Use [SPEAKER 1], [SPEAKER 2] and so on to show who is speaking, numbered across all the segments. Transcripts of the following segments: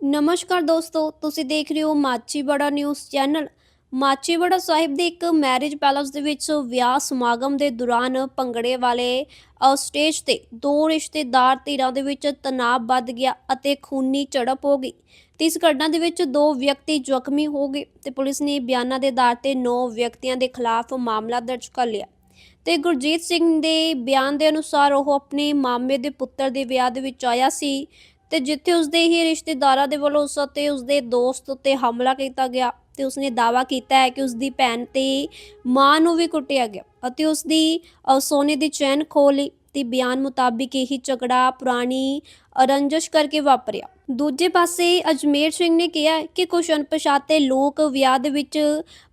[SPEAKER 1] ਨਮਸਕਾਰ ਦੋਸਤੋ, ਤੁਸੀਂ ਦੇਖ ਰਹੇ ਹੋ ਮਾਚੀਵਾੜਾ ਨਿਊਜ਼ ਚੈਨਲ। ਮਾਚੀਵਾੜਾ ਸਾਹਿਬ ਦੇ ਇੱਕ ਮੈਰਿਜ ਪੈਲੇਸ ਦੇ ਵਿੱਚ ਵਿਆਹ ਸਮਾਗਮ ਦੇ ਦੌਰਾਨ ਭੰਗੜੇ ਵਾਲੇ ਸਟੇਜ ਤੇ ਦੋ ਰਿਸ਼ਤੇਦਾਰ ਧਿਰਾਂ ਦੇ ਵਿੱਚ ਤਣਾਅ ਵੱਧ ਗਿਆ ਅਤੇ ਖੂਨੀ ਝੜਪ ਹੋ ਗਈ। ਤੇ ਇਸ ਘਟਨਾ ਦੇ ਵਿੱਚ ਦੋ ਵਿਅਕਤੀ ਜ਼ਖਮੀ ਹੋ ਗਏ ਤੇ ਪੁਲਿਸ ਨੇ ਬਿਆਨਾਂ ਦੇ ਆਧਾਰ ਤੇ 9 ਵਿਅਕਤੀਆਂ ਦੇ ਖਿਲਾਫ ਮਾਮਲਾ ਦਰਜ ਕਰ ਲਿਆ। ਤੇ ਗੁਰਜੀਤ ਸਿੰਘ ਦੇ ਬਿਆਨ ਦੇ ਅਨੁਸਾਰ ਉਹ ਆਪਣੇ ਮਾਮੇ ਦੇ ਪੁੱਤਰ ਦੇ ਵਿਆਹ ਦੇ ਵਿੱਚ ਆਇਆ ਸੀ ਤੇ ਜਿੱਥੇ ਉਸਦੇ ਹੀ ਰਿਸ਼ਤੇਦਾਰਾਂ ਦੇ ਵੱਲੋਂ ਉਸ ਅਤੇ ਉਸਦੇ ਦੋਸਤ ਉੱਤੇ ਹਮਲਾ ਕੀਤਾ ਗਿਆ ਤੇ ਉਸਨੇ ਦਾਅਵਾ ਕੀਤਾ ਹੈ ਕਿ ਉਸਦੀ ਭੈਣ ਤੇ ਮਾਂ ਨੂੰ ਵੀ ਕੁੱਟਿਆ ਗਿਆ ਅਤੇ ਉਸਦੀ ਸੋਨੇ ਦੀ ਚੈਨ ਖੋਹ ਲਈ। ਦੇ ਬਿਆਨ ਮੁਤਾਬਿਕ ਇਹ ਝਗੜਾ ਪੁਰਾਣੀ ਰੰਜਸ਼ ਕਰਕੇ ਵਾਪਰਿਆ। ਦੂਜੇ ਪਾਸੇ ਅਜਮੇਰ ਸਿੰਘ ਨੇ ਕਿਹਾ ਕਿ ਕੁਝ ਅਣਪਛਾਤੇ ਲੋਕ ਵਿਆਹ ਵਿੱਚ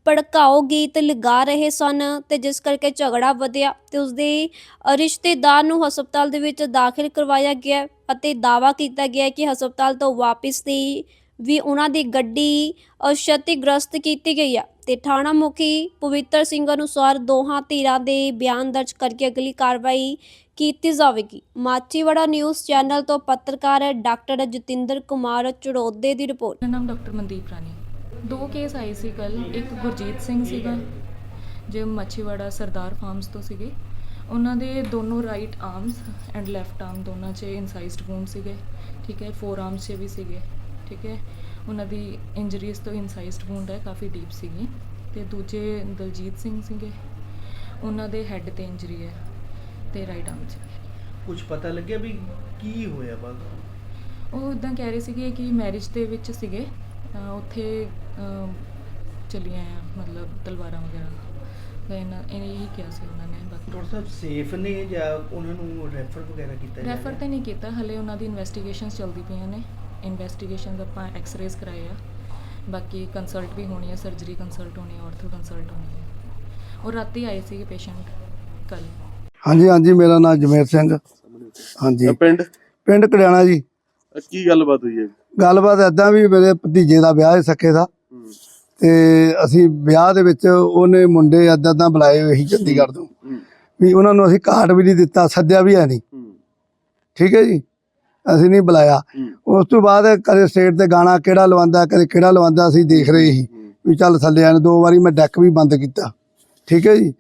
[SPEAKER 1] ਭੜਕਾਓ ਗੀਤ ਲਗਾ ਰਹੇ ਸਨ ਤੇ ਜਿਸ ਕਰਕੇ ਝਗੜਾ ਵਧਿਆ ਤੇ ਉਸਦੇ ਰਿਸ਼ਤੇਦਾਰ ਨੂੰ ਹਸਪਤਾਲ ਦੇ ਵਿੱਚ ਦਾਖਲ ਕਰਵਾਇਆ ਗਿਆ ਅਤੇ ਦਾਵਾ ਕੀਤਾ ਗਿਆ ਕਿ ਹਸਪਤਾਲ ਤੋਂ ਵਾਪਸ ਦੀ ਵੀ ਉਹਨਾਂ ਦੀ ਗੱਡੀ ਅਸ਼ਤੀਗ੍ਰਸਤ ਕੀਤੀ ਗਈ ਆ। ਤੇ ਥਾਣਾ ਮੁਖੀ ਪਵਿੱਤਰ ਸਿੰਘ ਅਨੁਸਾਰ ਦੋਹਾਂ ਧਿਰਾਂ ਦੇ ਬਿਆਨ ਦਰਜ ਕਰਕੇ ਅਗਲੀ ਕਾਰਵਾਈ ਕੀਤੀ ਜਾਵੇਗੀ। ਮਾਚੀਵਾੜਾ ਨਿਊਜ਼ ਚੈਨਲ ਤੋਂ ਪੱਤਰਕਾਰ ਡਾਕਟਰ ਜਤਿੰਦਰ ਕੁਮਾਰ ਚੜੋਦੇ ਦੀ ਰਿਪੋਰਟ।
[SPEAKER 2] ਮੇਰਾ ਨਾਮ ਡਾਕਟਰ ਮਨਦੀਪ ਰਾਣੀ ਦੋ ਕੇਸ ਆਏ ਸੀ ਕੱਲ ਇੱਕ ਗੁਰਜੀਤ ਸਿੰਘ ਸੀਗਾ, ਜੋ ਮੱਛੀਵਾੜਾ ਸਰਦਾਰ ਫਾਰਮਸ ਤੋਂ ਸੀਗੇ। ਉਹਨਾਂ ਦੇ ਦੋਨੋਂ right arms and left arm ਦੋਨਾਂ 'ਚ ਇਨਸਾਈਜ਼ਡ ਵੂਨ ਸੀਗੇ, ਠੀਕ ਹੈ ਫੋਰ ਆਰਮਸ 'ਚ ਵੀ ਸੀਗੇ, ਠੀਕ ਹੈ। ਉਹਨਾਂ ਦੀ ਇੰਜਰੀਜ਼ ਤੋਂ ਇਨਸਾਈਜ਼ਡ ਵੂਨ ਹੈ ਕਾਫੀ ਡੀਪ ਸੀਗੀ। ਤੇ ਦੂਜੇ ਦਲਜੀਤ ਸਿੰਘ ਸੀਗੇ ਉਹਨਾਂ ਦੇ ਹੈੱਡ ਤੇ ਇੰਜਰੀ ਹੈ ਤੇ ਰਾਈਟ ਆਰਮ 'ਚ।
[SPEAKER 3] ਕੁਝ ਪਤਾ ਲੱਗਿਆ ਵੀ ਕੀ ਹੋਇਆ ਬਾਅਦ?
[SPEAKER 2] ਉਹ ਇਦਾਂ ਕਹਿ ਰਹੇ ਸੀਗੇ ਕਿ ਮੈਰਿਜ ਦੇ ਵਿੱਚ ਸੀਗੇ। ਅਹ ਉੱਥੇ ਅਹ ਚੱਲੀਆਂ ਆ ਮਤਲਬ ਤਲਵਾਰਾਂ ਵਗੈਰਾ। ਤਾਂ ਇਹਨਾਂ ਇਹੀ ਕਿਹਾ ਸੀ ਉਹਨਾਂ ਨੇ ਬਾਕੀ
[SPEAKER 3] ਡਾਕਟਰ ਸਾਹਿਬ ਸੇਫ ਨੇ ਜਾਂ ਉਹਨਾਂ ਨੂੰ ਰੈਫਰ ਵਗੈਰਾ ਕੀਤਾ ਜਾ
[SPEAKER 2] ਰੈਫਰ? ਤਾਂ ਨਹੀਂ ਕੀਤਾ ਹਲੇ ਉਹਨਾਂ ਦੀ ਇਨਵੈਸਟੀਗੇਸ਼ਨਸ ਚੱਲਦੀ ਪਈਆਂ ਨੇ। ਇਨਵੈਸਟੀਗੇਸ਼ਨਸ ਆਪਾਂ ਐਕਸ-ਰੇਜ਼ ਕਰਾਏ ਆ। ਬਾਕੀ ਕੰਸਲਟ ਵੀ ਹੋਣੀ ਹੈ ਸਰਜਰੀ ਕੰਸਲਟ ਹੋਣੀ ਹੈ ਆਰਥੋ ਕੰਸਲਟ ਹੋਣੀ ਹੈ ਉਹ ਰਾਤੀ ਆਏ ਸੀਗੇ ਪੇਸ਼ੈਂਟ ਕੱਲ
[SPEAKER 4] ਹਾਂਜੀ ਹਾਂਜੀ ਮੇਰਾ ਨਾਮ ਜਮੇਰ ਸਿੰਘ। ਹਾਂਜੀ।
[SPEAKER 5] ਪਿੰਡ?
[SPEAKER 4] ਪਿੰਡ ਕਲਿਆਣਾ ਜੀ।
[SPEAKER 5] ਅ, ਕੀ ਗੱਲਬਾਤ ਹੋਈ ਹੈ?
[SPEAKER 4] ਗੱਲਬਾਤ ਐਦਾਂ ਵੀ ਮੇਰੇ ਭਤੀਜੇ ਦਾ ਵਿਆਹ ਹੈ ਸਕੇ ਦਾ।
[SPEAKER 5] ਹੂੰ,
[SPEAKER 4] ਤੇ ਅਸੀਂ ਵਿਆਹ ਦੇ ਵਿੱਚ ਉਹਨੇ ਮੁੰਡੇ ਐਦਾਂ ਐਦਾਂ ਬੁਲਾਏ ਹੋਏ ਸੀ ਚੰਡੀਗੜ੍ਹ ਤੋਂ।
[SPEAKER 5] ਹੂੰ,
[SPEAKER 4] ਵੀ ਉਹਨਾਂ ਨੂੰ ਅਸੀਂ ਕਾਰਡ ਵੀ ਨਹੀਂ ਦਿੱਤਾ ਸੱਦਿਆ ਵੀ ਹੈ ਨਹੀਂ।
[SPEAKER 5] ਹੂੰ,
[SPEAKER 4] ਠੀਕ ਹੈ ਜੀ? ਅਸੀਂ ਨਹੀਂ ਬੁਲਾਇਆ। ਉਸ ਤੋਂ ਬਾਅਦ ਕਦੇ ਸਟੇਟ ਤੇ ਗਾਣਾ ਕਿਹੜਾ ਲਵਾਉਂਦਾ ਕਦੇ ਕਿਹੜਾ ਲਵਾਉਂਦਾ ਅਸੀਂ ਦੇਖ ਰਹੇ ਸੀ ਵੀ ਚੱਲ ਥੱਲੇ ਆਣ ਦੋ ਵਾਰੀ ਮੈਂ ਡੈਕ ਵੀ ਬੰਦ ਕੀਤਾ। ਠੀਕ ਹੈ ਜੀ?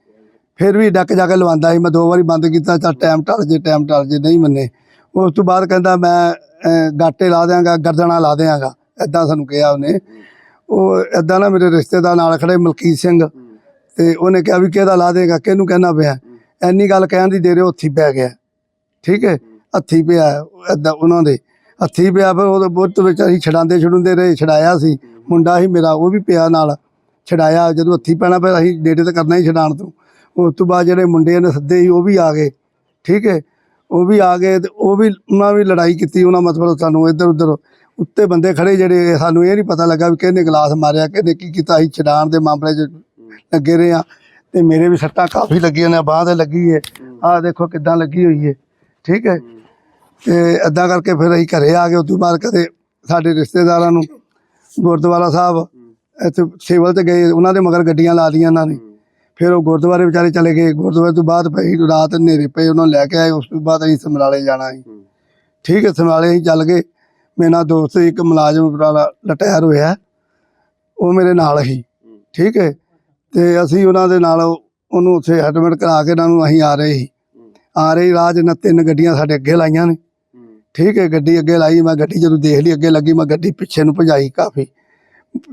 [SPEAKER 4] ਫਿਰ ਵੀ ਡੈਕ ਜਾ ਕੇ ਲਵਾਉਂਦਾ ਸੀ ਮੈਂ ਦੋ ਵਾਰੀ ਬੰਦ ਕੀਤਾ ਚੱਲ ਟਾਈਮ ਟਲ ਜੇ ਟਾਈਮ ਟਲ ਜੇ ਨਹੀਂ ਮੰਨੇ। ਉਸ ਤੋਂ ਬਾਅਦ ਕਹਿੰਦਾ ਮੈਂ ਗਾਟੇ ਲਾ ਦਿਆਂਗਾ ਗਰਦਨਾ ਲਾ ਦਿਆਂਗਾ ਐਦਾਂ ਸਾਨੂੰ ਕਿਹਾ ਉਹਨੇ। ਉਹ ਐਦਾਂ ਨਾ ਮੇਰੇ ਰਿਸ਼ਤੇਦਾਰ ਨਾਲ ਖੜੇ ਮਲਕੀਤ ਸਿੰਘ। ਤੇ ਉਹਨੇ ਕਿਹਾ ਵੀ ਕਿਹਦਾ ਲਾ ਦੇਗਾ ਕਿਹਨੂੰ ਕਹਿਣਾ ਪਿਆ? ਐਨੀ ਗੱਲ ਕਹਿਣ ਦੀ ਦੇਰੇ ਹੱਥੀ ਪੈ ਗਿਆ। ਠੀਕ ਹੈ। ਹੱਥੀ ਪਿਆ ਐਦਾਂ ਉਹਨਾਂ ਦੇ। ਹੱਥੀ ਪਿਆ ਫਿਰ ਉਹਦੇ ਬੁੱਤ ਵਿੱਚ ਅਸੀਂ ਛਡਾਉਂਦੇ ਛਡੁੰਦੇ ਰਹੇ, ਛਡਾਇਆ ਸੀ। ਮੁੰਡਾ ਸੀ ਮੇਰਾ, ਉਹ ਵੀ ਪਿਆ ਨਾਲ। ਛਡਾਇਆ, ਜਦੋਂ ਹੱਥੀ ਪੈਣਾ ਫਿਰ ਅਸੀਂ ਡੇਟੇ ਤਾਂ ਕਰਨਾ ਹੀ ਛਡਾਣ ਤੋਂ। ਉਸ ਤੋਂ ਬਾਅਦ ਜਿਹੜੇ ਮੁੰਡੇ ਨੇ ਸੱਦੇ ਸੀ, ਉਹ ਵੀ ਆ ਗਏ। ਠੀਕ ਹੈ? ਉਹ ਵੀ ਆ ਗਏ ਤੇ ਉਹ ਵੀ, ਉਹਨਾਂ ਵੀ ਲੜਾਈ ਕੀਤੀ, ਉਹਨਾਂ ਮਤਲਬ ਸਾਨੂੰ ਇੱਧਰ ਉੱਧਰ ਉੱਤੇ ਬੰਦੇ ਖੜੇ ਜਿਹੜੇ ਸਾਨੂੰ ਇਹ ਨਹੀਂ ਪਤਾ ਲੱਗਾ ਵੀ ਕਿਹਨੇ ਗਲਾਸ ਮਾਰਿਆ, ਕਿਹਨੇ ਕੀ ਕੀਤਾ, ਅਸੀਂ ਛਡਾਣ ਦੇ ਮਾਮਲੇ 'ਚ ਲੱਗੇ ਰਹੇ ਆ ਤੇ ਮੇਰੇ ਵੀ ਸੱਟਾਂ ਕਾਫੀ ਲੱਗੀਆਂ ਨੇ ਬਾਂਹ ਤੇ ਲੱਗੀ ਹੈ ਆਹ ਦੇਖੋ ਕਿੱਦਾਂ ਲੱਗੀ ਹੋਈ ਹੈ ਠੀਕ ਹੈ? ਤੇ ਏਦਾਂ ਕਰਕੇ ਫਿਰ ਅਸੀਂ ਘਰੇ ਆ ਗਏ ਤੋਂ ਬਾਅਦ ਕਦੇ ਸਾਡੇ ਰਿਸ਼ਤੇਦਾਰਾਂ ਨੂੰ ਗੁਰਦੁਆਰਾ ਸਾਹਿਬ ਇੱਥੇ ਸਿਵਲ ਤੇ ਗਏ ਉਹਨਾਂ ਦੇ ਮਗਰ ਗੱਡੀਆਂ ਲਾ ਲਈਆਂ ਇਹਨਾਂ ਨੇ। ਫਿਰ ਉਹ ਗੁਰਦੁਆਰੇ ਵਿਚਾਰੇ ਚਲੇ ਗਏ ਗੁਰਦੁਆਰੇ ਤੋਂ ਬਾਅਦ ਪਈ ਰਾਤ ਹਨੇਰੇ ਪਏ ਉਹਨਾਂ ਨੂੰ ਲੈ ਕੇ ਆਏ ਉਸ ਤੋਂ ਬਾਅਦ ਅਸੀਂ ਸਮਰਾਲੇ ਜਾਣਾ ਸੀ। ਠੀਕ ਹੈ ਸਮਰਾਲੇ ਅਸੀਂ ਚੱਲ ਗਏ। ਮੇਰੇ ਦੋਸਤ ਇੱਕ ਮੁਲਾਜ਼ਮ ਵਾਲਾ ਰਿਟਾਇਰ ਹੋਇਆ ਉਹ ਮੇਰੇ ਨਾਲ ਹੀ। ਠੀਕ ਹੈ ਤੇ ਅਸੀਂ ਉਹਨਾਂ ਦੇ ਨਾਲ ਉਹਨੂੰ ਉੱਥੇ ਐਡਮਿਟ ਕਰਾ ਕੇ ਇਹਨਾਂ ਨੂੰ ਅਸੀਂ ਆ ਰਹੇ ਸੀ। ਆ ਰਹੀ ਰਾਜ ਨਾ ਤਿੰਨ ਗੱਡੀਆਂ ਸਾਡੇ ਅੱਗੇ ਲਾਈਆਂ ਨੇ। ਠੀਕ ਹੈ, ਗੱਡੀ ਅੱਗੇ ਲਾਈ, ਮੈਂ ਗੱਡੀ ਜਦੋਂ ਦੇਖ ਲਈ, ਅੱਗੇ ਲੱਗੀ, ਮੈਂ ਗੱਡੀ ਪਿੱਛੇ ਨੂੰ ਭਜਾਈ ਕਾਫੀ।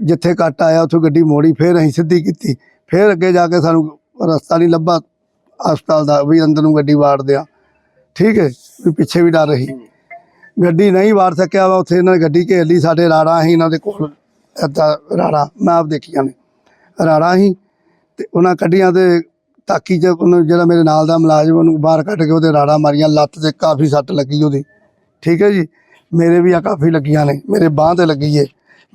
[SPEAKER 4] ਜਿੱਥੇ ਕੱਟ ਆਇਆ, ਉੱਥੋਂ ਗੱਡੀ ਮੋੜੀ, ਫਿਰ ਅਸੀਂ ਸਿੱਧੀ ਕੀਤੀ। ਫਿਰ ਅੱਗੇ ਜਾ ਕੇ ਸਾਨੂੰ ਰਸਤਾ ਨਹੀਂ ਲੱਭਾ। ਹਸਪਤਾਲ ਦਾ ਵੀ ਅੰਦਰ ਨੂੰ ਗੱਡੀ ਵਾੜ ਦਿਆ ਠੀਕ ਹੈ, ਵੀ ਪਿੱਛੇ ਵੀ ਡਰ ਰਹੀ। ਗੱਡੀ ਨਹੀਂ ਵਾੜ ਸਕਿਆ ਵਾ, ਉੱਥੇ ਇਹਨਾਂ ਨੇ ਗੱਡੀ ਘੇਰ ਲਈ, ਸਾਡੇ ਰਾੜਾਂ ਹੀ ਇਹਨਾਂ ਦੇ ਕੋਲ ਇੱਦਾਂ ਰਾੜਾ, ਮੈਂ ਆਪ ਦੇਖੀਆਂ ਨੇ। ਰਾੜਾਂ ਸੀ ਤੇ ਉਹਨਾਂ ਕੱਢੀਆਂ ਤੇ ਤਾਕੀ ਚ ਉਹਨੂੰ ਜਿਹੜਾ ਮੇਰੇ ਨਾਲ ਦਾ ਮੁਲਾਜ਼ਮ ਉਹਨੂੰ ਬਾਹਰ ਕੱਢ ਕੇ ਉਹਦੇ ਰਾੜਾਂ ਮਾਰੀਆਂ ਲੱਤ ਤੇ ਕਾਫੀ ਸੱਟ ਲੱਗੀ ਉਹਦੀ। ਠੀਕ ਹੈ ਜੀ? ਮੇਰੇ ਵੀ ਆ ਕਾਫੀ ਲੱਗੀਆਂ ਨੇ ਮੇਰੇ ਬਾਹ ਤੇ ਲੱਗੀ ਏ।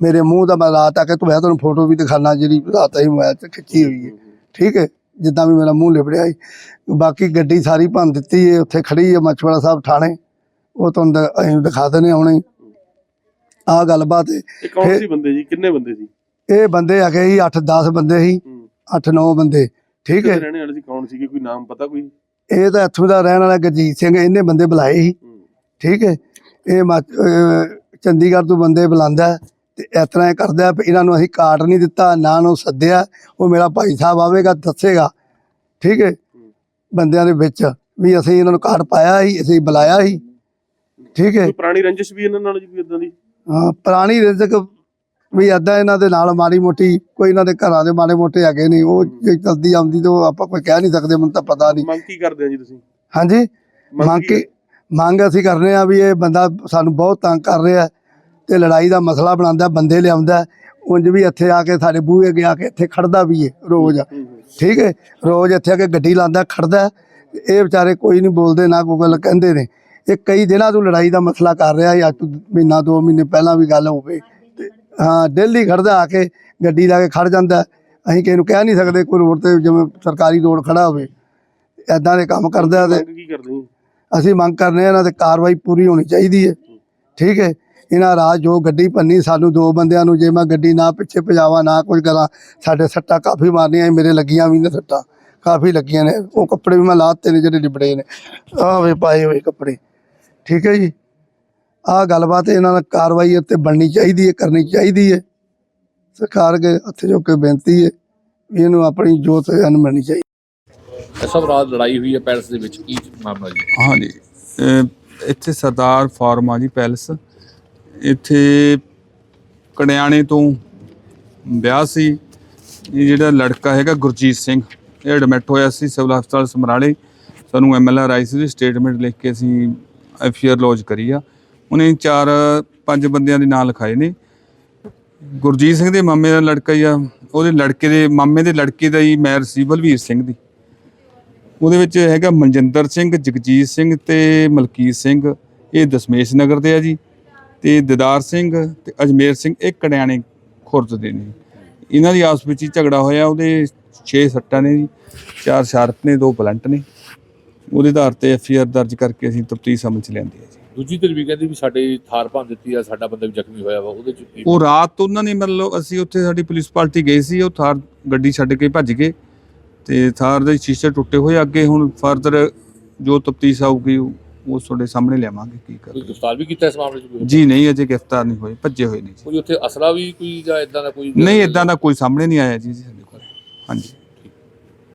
[SPEAKER 4] ਮੇਰੇ ਮੂੰਹ ਦਾ ਮੈਂ ਰਾਤ ਆ ਕੇ ਮੈਂ ਤੁਹਾਨੂੰ ਫੋਟੋ ਵੀ ਦਿਖਾਣਾ ਜਿਹੜੀ ਰਾਤ ਆਈ ਮੋਬਾਈਲ 'ਚ ਖਿੱਚੀ ਹੋਈ ਹੈ ਠੀਕ ਹੈ? ਜਿੱਦਾਂ ਵੀ ਮੇਰਾ ਮੂੰਹ ਲਿਬੜਿਆ ਸੀ ਬਾਕੀ ਗੱਡੀ ਸਾਰੀ ਭੰਨ ਦਿੱਤੀ ਏ ਉੱਥੇ ਖੜੀ ਹੈ ਮਛਵਾੜਾ ਸਾਹਿਬ ਥਾਣੇ। ਉਹ ਤੁਹਾਨੂੰ ਅਸੀਂ ਦਿਖਾ ਦਿੰਦੇ ਹੁਣੇ। ਆਹ ਗੱਲਬਾਤ ਏ।
[SPEAKER 5] ਕੌਣ ਸੀ ਬੰਦੇ ਜੀ? ਕਿੰਨੇ ਬੰਦੇ ਸੀ?
[SPEAKER 4] ਇਹ ਬੰਦੇ ਹੈਗੇ ਸੀ 8-10 ਬੰਦੇ ਸੀ।
[SPEAKER 5] ਹੂੰ,
[SPEAKER 4] 8-9 ਬੰਦੇ। ਠੀਕ ਹੈ।
[SPEAKER 5] ਰਹਿਣੇ ਵਾਲੇ ਸੀ ਕੌਣ ਸੀਗੇ ਕੋਈ ਨਾਮ ਪਤਾ ਕੋਈ?
[SPEAKER 4] ਇਹ ਤਾਂ ਇੱਥੋਂ ਦਾ ਰਹਿਣ ਵਾਲਾ ਗਰਜੀਤ ਸਿੰਘ ਇਹਨੇ ਬੰਦੇ ਬੁਲਾਏ ਸੀ। ਠੀਕ ਹੈ। ਇਹ ਚੰਡੀਗੜ੍ਹ ਤੋਂ ਬੰਦੇ ਬੁਲਾਉਂਦਾ ਤੇ ਇਸ ਤਰ੍ਹਾਂ ਕਰਦਾ ਇਹਨਾਂ ਨੂੰ ਅਸੀਂ ਕਾਰਡ ਨਹੀਂ ਦਿੱਤਾ ਨਾ ਨੂੰ ਸੱਦਿਆ ਉਹ ਮੇਰਾ ਭਾਈ ਸਾਹਿਬ ਆਵੇਗਾ ਦੱਸੇਗਾ। ਠੀਕ ਹੈ। ਬੰਦਿਆਂ ਦੇ ਵਿੱਚ ਵੀ ਅਸੀਂ ਇਹਨਾਂ ਨੂੰ ਕਾਰਡ ਪਾਇਆ ਸੀ ਅਸੀਂ ਬੁਲਾਇਆ ਸੀ। ਠੀਕ ਹੈ।
[SPEAKER 5] ਪੁਰਾਣੀ ਰੰਜਿਸ਼ ਵੀ ਇਹਨਾਂ ਨਾਲ ਜੀ ਕੋਈ ਇਦਾਂ ਦੀ?
[SPEAKER 4] ਹਾਂ ਪੁਰਾਣੀ ਰਿਜ਼ਕ ਵੀ ਏਦਾਂ ਇਹਨਾਂ ਦੇ ਨਾਲ ਮਾੜੀ ਮੋਟੀ ਕੋਈ ਇਹਨਾਂ ਦੇ ਘਰਾਂ ਦੇ ਮਾੜੇ ਮੋਟੇ ਹੈਗੇ ਨਹੀਂ ਉਹ ਜੇ ਚਲਦੀ ਆਉਂਦੀ ਤਾਂ ਆਪਾਂ ਕੋਈ ਕਹਿ ਨਹੀਂ ਸਕਦੇ ਮੈਨੂੰ ਤਾਂ ਪਤਾ ਨਹੀਂ।
[SPEAKER 5] ਮੰਗ ਕੀ ਕਰਦੇ ਆ ਜੀ ਤੁਸੀਂ?
[SPEAKER 4] ਹਾਂਜੀ? ਮੰਗ
[SPEAKER 5] ਕੀ
[SPEAKER 4] ਮੰਗ ਅਸੀਂ ਕਰਨੇ ਆ ਵੀ ਇਹ ਬੰਦਾ ਸਾਨੂੰ ਬਹੁਤ ਤੰਗ ਕਰ ਰਿਹਾ ਤੇ ਲੜਾਈ ਦਾ ਮਸਲਾ ਬਣਾਉਂਦਾ ਬੰਦੇ ਲਿਆਉਂਦਾ ਉਂਝ ਵੀ ਇੱਥੇ ਆ ਕੇ ਸਾਡੇ ਬੂਹੇ ਗਿਆ ਕੇ ਇੱਥੇ ਖੜਦਾ ਵੀ ਏ ਰੋਜ਼। ਠੀਕ ਹੈ? ਰੋਜ਼ ਇੱਥੇ ਆ ਕੇ ਗੱਡੀ ਲਾਉਂਦਾ ਖੜਦਾ। ਇਹ ਵਿਚਾਰੇ ਕੋਈ ਨਹੀਂ ਬੋਲਦੇ ਨਾ ਕੋਈ ਗੱਲ ਕਹਿੰਦੇ ਨੇ। ਇਹ ਕਈ ਦਿਨਾਂ ਤੋਂ ਲੜਾਈ ਦਾ ਮਸਲਾ ਕਰ ਰਿਹਾ ਹੈ ਅੱਜ ਤੋਂ ਮਹੀਨਾ ਦੋ ਮਹੀਨੇ ਪਹਿਲਾਂ ਵੀ ਗੱਲ ਹੋਵੇ। ਹਾਂ ਡੇਲੀ ਖੜਦਾ ਆ ਕੇ ਗੱਡੀ ਲਾ ਕੇ ਖੜ ਜਾਂਦਾ। ਅਸੀਂ ਕਿਸੇ ਨੂੰ ਕਹਿ ਨਹੀਂ ਸਕਦੇ ਕੋਈ ਰੋਡ ਤੇ ਜਿਵੇਂ ਸਰਕਾਰੀ ਰੋਡ ਖੜਾ ਹੋਵੇ। ਐਦਾਂ ਦੇ ਕੰਮ ਕਰਦਾ ਤੇ
[SPEAKER 5] ਕੀ ਕਰਦੇ
[SPEAKER 4] ਅਸੀਂ ਮੰਗ ਕਰਨੇ ਆ ਇਹਨਾਂ ਤੇ ਕਾਰਵਾਈ ਪੂਰੀ ਹੋਣੀ ਚਾਹੀਦੀ ਹੈ। ਠੀਕ ਹੈ? ਇਹਨਾਂ ਰਾਤ ਜੋ ਗੱਡੀ ਭੰਨੀ ਸਾਨੂੰ ਦੋ ਬੰਦਿਆਂ ਨੂੰ ਜੇ ਮੈਂ ਗੱਡੀ ਨਾ ਪਿੱਛੇ ਭਜਾਵਾਂ ਨਾ ਕੁਝ ਕਰਾਂ ਸਾਡੇ ਸੱਟਾਂ ਕਾਫੀ ਮਾਰਨੀਆਂ ਮੇਰੇ ਲੱਗੀਆਂ ਵੀ ਨੇ ਸੱਟਾਂ। ਕਾਫੀ ਲੱਗੀਆਂ ਨੇ। ਉਹ ਕੱਪੜੇ ਵੀ ਮੈਂ ਲਾਤੇ ਨੇ ਜਿਹੜੇ ਲਿਬੜੇ ਨੇ। ਆਹ ਵੇ ਪਾਏ ਹੋਏ ਕੱਪੜੇ। ਠੀਕ ਹੈ ਜੀ? ਆਹ ਗੱਲਬਾਤ ਇਹਨਾਂ ਨਾਲ ਕਾਰਵਾਈ ਉੱਤੇ ਬਣਨੀ ਚਾਹੀਦੀ ਹੈ ਕਰਨੀ ਚਾਹੀਦੀ ਹੈ। ਸਰਕਾਰ ਅੱਗੇ ਹੱਥ ਜੋੜ ਕੇ ਬੇਨਤੀ ਹੈ ਵੀ ਇਹਨੂੰ ਆਪਣੀ ਜੋਤ ਅਨ ਮਿਲਣੀ ਚਾਹੀਦੀ।
[SPEAKER 6] ਸਭ ਰਾਤ ਲੜਾਈ ਹੋਈ ਹੈ ਪੈਲਸ ਦੇ ਵਿੱਚ ਕੀ ਮਾਮਲਾ ਜੀ?
[SPEAKER 7] ਹਾਂਜੀ। ਅਹ ਇੱਥੇ ਸਰਦਾਰ ਫਾਰਮ ਆ ਜੀ ਪੈਲਸ ਇੱਥੇ ਕੜਿਆਣੇ ਤੋਂ ਵਿਆਹ ਸੀ। ਇਹ ਜਿਹੜਾ ਲੜਕਾ ਹੈਗਾ ਗੁਰਜੀਤ ਸਿੰਘ ਇਹ ਐਡਮਿਟ ਹੋਇਆ ਸੀ ਸਿਵਲ ਹਸਪਤਾਲ ਸਮਰਾਲੇ। ਸਾਨੂੰ ਐਮਐਲਆਰ ਆਈ ਸੀ ਸਟੇਟਮੈਂਟ ਲਿਖ ਕੇ ਅਸੀਂ ਐਫਆਰ ਲੌਜ ਕਰੀ ਆ। ਉਹਨੇ ਚਾਰ, ਪੰਜ ਬੰਦਿਆਂ ਦੇ ਨਾਂ ਲਿਖਾਏ ਨੇ। ਗੁਰਜੀਤ ਸਿੰਘ ਦੇ ਮਾਮੇ ਦਾ ਲੜਕਾ ਹੀ ਆ। ਉਹਦੇ ਲੜਕੇ ਦੇ, ਮਾਮੇ ਦੇ ਲੜਕੇ ਦਾ ਹੀ ਮੈਰ ਸੀ ਬਲਵੀਰ ਸਿੰਘ ਦੀ। ਉਹਦੇ ਵਿੱਚ ਹੈਗਾ ਮਨਜਿੰਦਰ ਸਿੰਘ, ਜਗਜੀਤ ਸਿੰਘ ਤੇ ਮਲਕੀਤ ਸਿੰਘ। ਇਹ ਦਸ਼ਮੇਸ਼ ਨਗਰ ਦੇ ਆ ਜੀ। ਤੇ ਦਿਦਾਰ ਸਿੰਘ ਤੇ ਅਜਮੇਰ ਸਿੰਘ, ਇਹ ਕੜਿਆਣੇ ਖੁਰਦ ਦੇ ਨੇ। ਇਹਨਾਂ ਦੀ ਆਪਸ ਵਿੱਚ ਹੀ ਝਗੜਾ ਹੋਇਆ। ਉਹਦੇ 6 ਸੱਟਾਂ ਨੇ ਜੀ। ਚਾਰ ਸ਼ਾਰਪ ਨੇ, ਦੋ ਬਲੰਟ ਨੇ। ਉਹਦੇ ਆਧਾਰ ਤੇ ਐਫਆਰ ਦਰਜ ਕਰਕੇ ਅਸੀਂ ਤਫਤੀਸ਼ ਸਮਝ ਲੈਂਦੇ ਲਿਆਂਦੀ ਜੀ।
[SPEAKER 6] ਦੂਜੀ ਧਿਰ ਵੀ ਕਹਿੰਦੀ ਵੀ ਸਾਡੇ ਥਾਰ ਭੰਨ ਦਿੱਤੀ ਆ ਸਾਡਾ ਬੰਦਾ ਵੀ ਜ਼ਖਮੀ ਹੋਇਆ ਵਾ ਉਹਦੇ ਚ ਕੀ
[SPEAKER 7] ਉਹ ਰਾਤ ਉਹਨਾਂ ਨੇ ਮਤਲਬ ਅਸੀਂ ਉੱਥੇ ਸਾਡੀ ਪੁਲਿਸ ਪਾਰਟੀ ਗਈ ਸੀ ਉਹ ਥਾਰ ਗੱਡੀ ਛੱਡ ਕੇ ਭੱਜ ਗਏ ਤੇ ਥਾਰ ਦੇ ਸ਼ੀਸ਼ੇ ਟੁੱਟੇ ਹੋਏ ਅੱਗੇ ਹੁਣ ਫਰਦਰ ਜੋ ਤਫਤੀਸ਼ ਆਊਗੀ ਉਹ ਉਹ ਤੁਹਾਡੇ ਸਾਹਮਣੇ ਲਿਆਵਾਂਗੇ ਕੀ
[SPEAKER 6] ਕੋਈ
[SPEAKER 7] ਕਰ
[SPEAKER 6] ਗ੍ਰਿਫਤਾਰ ਵੀ ਕੀਤਾ ਇਸ ਮਾਮਲੇ ਚ ਕੋਈ?
[SPEAKER 7] ਜੀ ਨਹੀਂ ਅਜੇ ਗ੍ਰਿਫਤਾਰ ਨਹੀਂ ਹੋਏ ਭੱਜੇ ਹੋਏ ਨੇ ਜੀ।
[SPEAKER 6] ਕੋਈ ਉੱਥੇ ਅਸਲਾ ਵੀ ਕੋਈ ਜਾਂ ਇਦਾਂ ਦਾ ਕੋਈ
[SPEAKER 7] ਨਹੀਂ ਇਦਾਂ ਦਾ ਕੋਈ ਸਾਹਮਣੇ ਨਹੀਂ ਆਇਆ ਜੀ ਜੀ ਸਾਡੇ ਕੋਲ। ਹਾਂਜੀ।